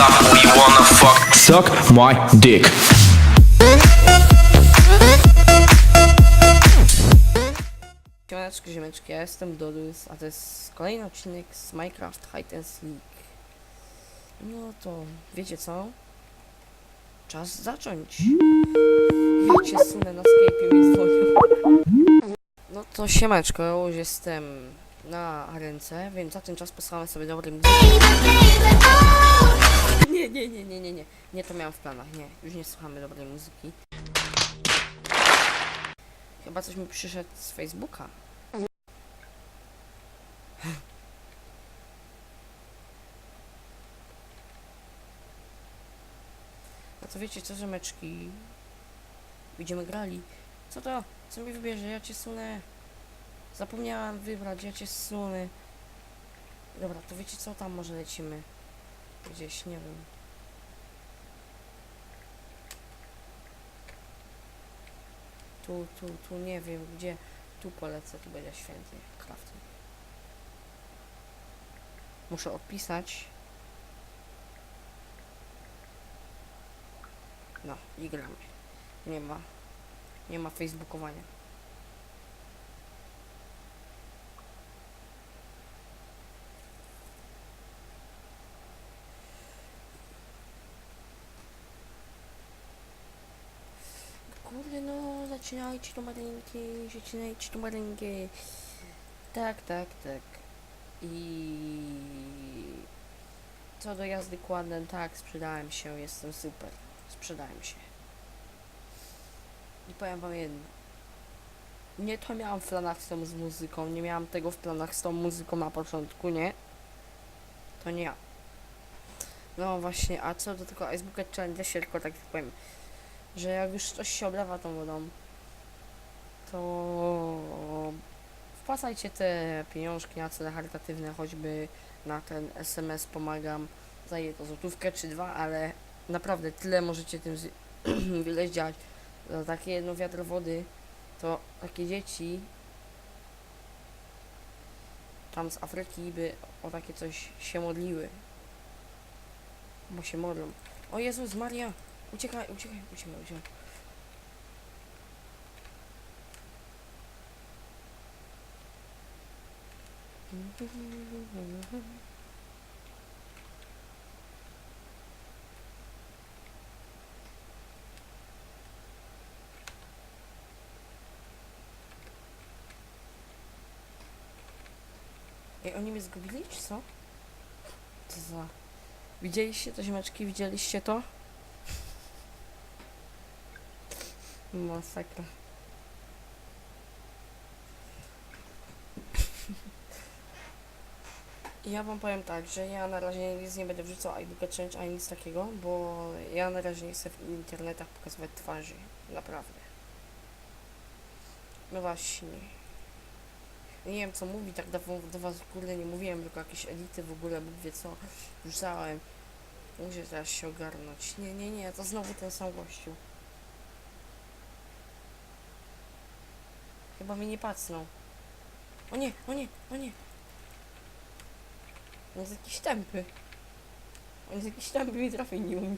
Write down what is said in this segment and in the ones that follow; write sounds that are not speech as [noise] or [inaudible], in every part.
up, we wanna fuck. Suck my dick. Siemaneczki, ziemeczki, ja jestem Dodus, a to jest kolejny odcinek z Minecraft Hide and Seek. No to wiecie co? Czas zacząć. Ja cię sunę na Skype'ie mi dzwonił. No to siemeczko, ja już jestem na ręce, więc za ten czas posłuchamy sobie dobrej muzyki. Nie, nie, nie, nie, nie, nie, nie to miałem w planach, nie, już nie słuchamy dobrej muzyki. Chyba coś mi przyszedł z Facebooka. No to wiecie co, rzemeczki? Będziemy grali. Co to? Co mi wybierze? Ja cię sunę. Zapomniałam wybrać, ja cię sunę. Dobra, to wiecie co? Tam może lecimy. Gdzieś, nie wiem. Tu, tu, tu, nie wiem gdzie. Tu polecę, tu będzie święty crafting. Muszę opisać. No, i gramy. Nie ma, nie ma facebookowania. Kurde no, zaczynajcie numerynki, zaczynajcie numerynki. Tak, tak, tak. I co do jazdy kładem, tak, sprzedałem się, jestem super. Sprzedałem się. I powiem wam jedno. Nie to miałam w planach z tą z muzyką, nie miałam tego w planach z tą muzyką na początku, nie? To nie ja. No właśnie, a co do tego Ice Bucket Challenge, się tylko tak powiem, że jak już coś się oblewa tą wodą, to wpłacajcie te pieniążki na cele charytatywne, choćby na ten SMS pomagam, za jedną złotówkę czy dwa, ale naprawdę tyle możecie tym [clears throat] wiele zdziałać. Za takie jedno wiadro wody, to takie dzieci tam z Afryki by o takie coś się modliły. Bo się modlą. O Jezus Maria! Uciekaj, uciekaj, uciekaj, uciekaj. Ej, oni mnie zgubili, czy co? Co za... Widzieliście to, ziomeczki? Widzieliście to? Masakra. Ja wam powiem tak, że ja na razie nic nie będę wrzucał iBooka Change ani nic takiego, bo ja na razie nie chcę w internetach pokazywać twarzy. Naprawdę. No właśnie. Nie wiem co mówi, tak do, do was kurde nie mówiłem, tylko jakieś edity w ogóle, Bóg wie co wrzucałem. Muszę teraz się ogarnąć. Nie, nie, nie, to znowu ten sam gościu. Chyba mnie nie pacnął. O nie, o nie, o nie. On jest jakiś tępy. On jest jakiś tępy i trafi nie umie.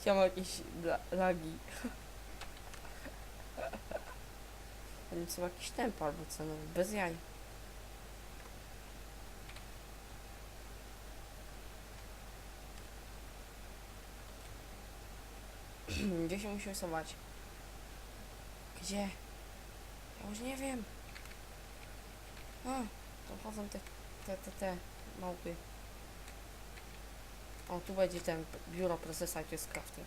Chciałem jakieś la lagi. Oni są jakiś tempo albo co, no bez jaj. [clears throat] Gdzie się musimy schować? Gdzie? Ja już nie wiem. A, to chodzą te, te, te, te małpy. O, tu będzie ten biuro prezesa to jest crafting.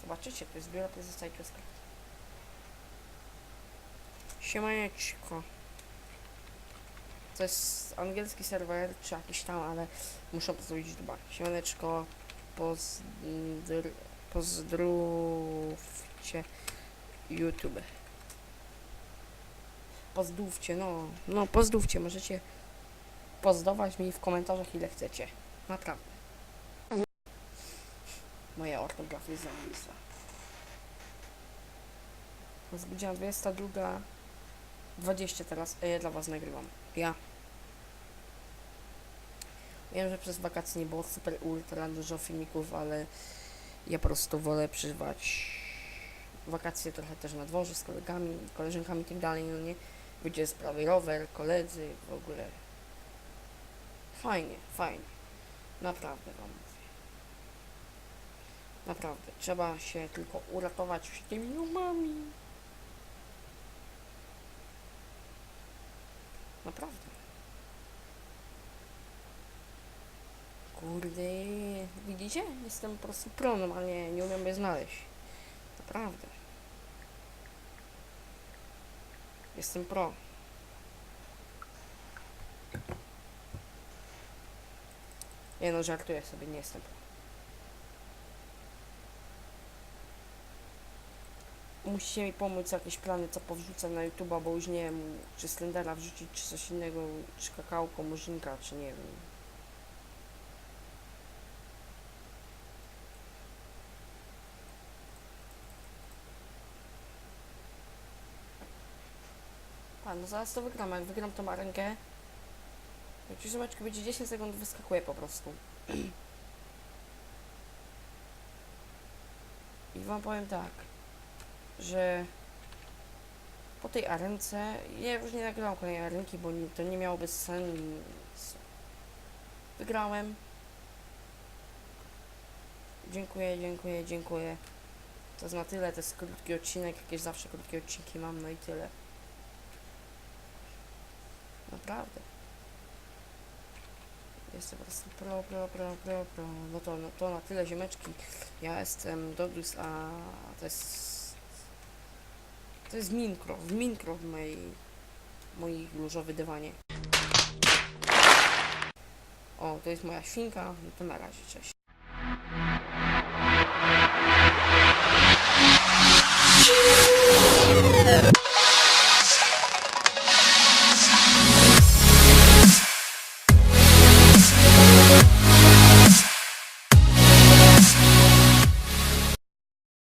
Zobaczycie, to jest biuro prezesa i jest crafting. Siemaneczko. To jest angielski serwer, czy jakiś tam, ale muszę to zrobić dwa. Siemaneczko, pozdr pozdrówcie YouTube. Pozdrówcie, no, no pozdrówcie, możecie pozdować mi w komentarzach ile chcecie. Naprawdę. Moja ortografia jest zajebista. Zbudziłam 22. 20 teraz. Ja dla was nagrywam. Ja. Wiem, że przez wakacje nie było super ultra dużo filmików, ale ja po prostu wolę przeżywać wakacje trochę też na dworze z kolegami, koleżankami i tak dalej, no nie? Wyjdzie sprawy rower, koledzy, w ogóle. Fajnie, fajnie. Naprawdę wam mówię. Naprawdę. Trzeba się tylko uratować tymi umami. Naprawdę. Kurde, widzicie? Jestem po prostu pro, normalnie nie umiem je znaleźć. Naprawdę. Jestem pro. Nie no, żartuję sobie, nie jestem pro. Musicie mi pomóc jakieś plany, co powrzucę na YouTube'a, bo już nie wiem, czy Slendera wrzucić, czy coś innego, czy kakałko, murzynka, czy nie wiem. No zaraz to wygram, jak wygram tą arenkę, ci zobaczkę będzie 10 sekund wyskakuje po prostu. I wam powiem tak, że po tej arence, ja już nie nagrałam kolejnej arenki, bo to nie miałoby sensu. Wygrałem. Dziękuję, dziękuję, dziękuję. To jest na tyle, to jest krótki odcinek, jakieś zawsze krótkie odcinki mam, no i tyle. Naprawdę. Jestem po prostu pro, pro, pro, pro, pro. No to, no to na tyle ziomeczki. Ja jestem Dodus, a to jest... To jest Minecraft. Minecraft mojej... Moje różowe dywanie. O, to jest moja świnka. No to na razie, cześć. Yeah.